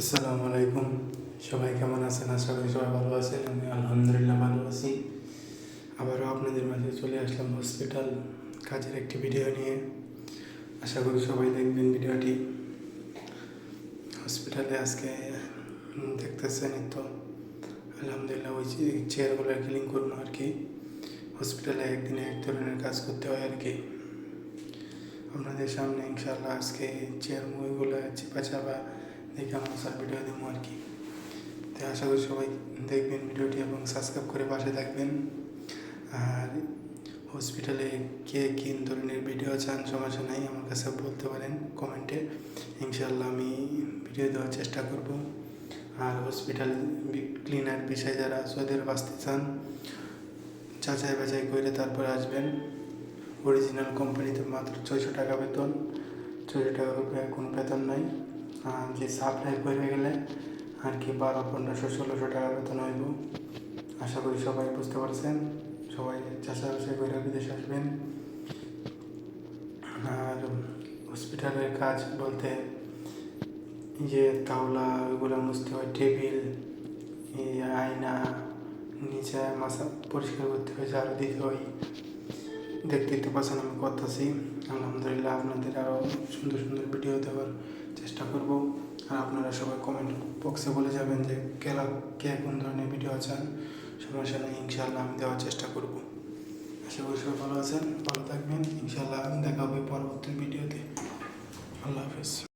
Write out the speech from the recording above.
আসসালামু আলাইকুম। সবাই কেমন আছেন? আশা করি সবাই ভালো আছেন। আমি আলহামদুলিল্লাহ ভালো আছি। আবারও আপনাদের মাঝে চলে আসলাম হসপিটাল কাজের একটি ভিডিও নিয়ে। আশা করি সবাই দেখবেন ভিডিওটি হসপিটালে আজকে দেখতেছেন তো। আলহামদুলিল্লাহ ওই চেয়ারগুলো ক্লিন করব আর কি। হসপিটালে একদিনে এক ধরনের কাজ করতে হয় আর কি। আপনাদের সামনে ইনশাল্লাহ আজকে চেয়ার মুভিগুলো চিপা চাপা দেখে আমার স্যার ভিডিও দেবো আর কি। তো আশা করি সবাই দেখবেন ভিডিওটি এবং সাবস্ক্রাইব করে পাশে থাকবেন। আর হসপিটালে কে কী ধরনের ভিডিও চান সমস্যা নাই আমার কাছে বলতে পারেন কমেন্টে ইনশাল্লাহ আমি ভিডিও দেওয়ার চেষ্টা করব। আর হসপিটাল ক্লিনার বিষয়ে যারা ওদের বাঁচতে চান, যাচাই বাছাই করে তারপরে আসবেন। অরিজিনাল কোম্পানিতে মাত্র ছয়শো টাকা বেতন। ছয়শো টাকা কোনো বেতন নাই। যে সাপ্লাই করে গেলে আর কি বারো পনেরোশো ষোলোশো টাকা বেতন হইব। আশা করি সবাই বুঝতে পারছেন। সবাই চাষা বাছাই করে বিদেশে আসবেন। আর হসপিটালের কাজ বলতে যে তাওলা, ওইগুলো মুছতে হয়, টেবিল আয়না, নিচে মাসা পরিষ্কার করতে হয়, ঝাড়ু দিতে হয়। দেখতে দেখতে পাচ্ছেন আমি করতেছি। আলহামদুলিল্লাহ আপনাদের আরও সুন্দর সুন্দর ভিডিও দেওয়ার চেষ্টা করব। আর আপনারা সবাই কমেন্ট বক্সে বলে যাবেন যে কেলা, কে কোন ধরনের ভিডিও আছেন। সবার সাথে ইনশাল্লাহ আমি দেওয়ার চেষ্টা করব। আশা করি সবাই ভালো আছেন, ভালো থাকবেন। ইনশাআল্লাহ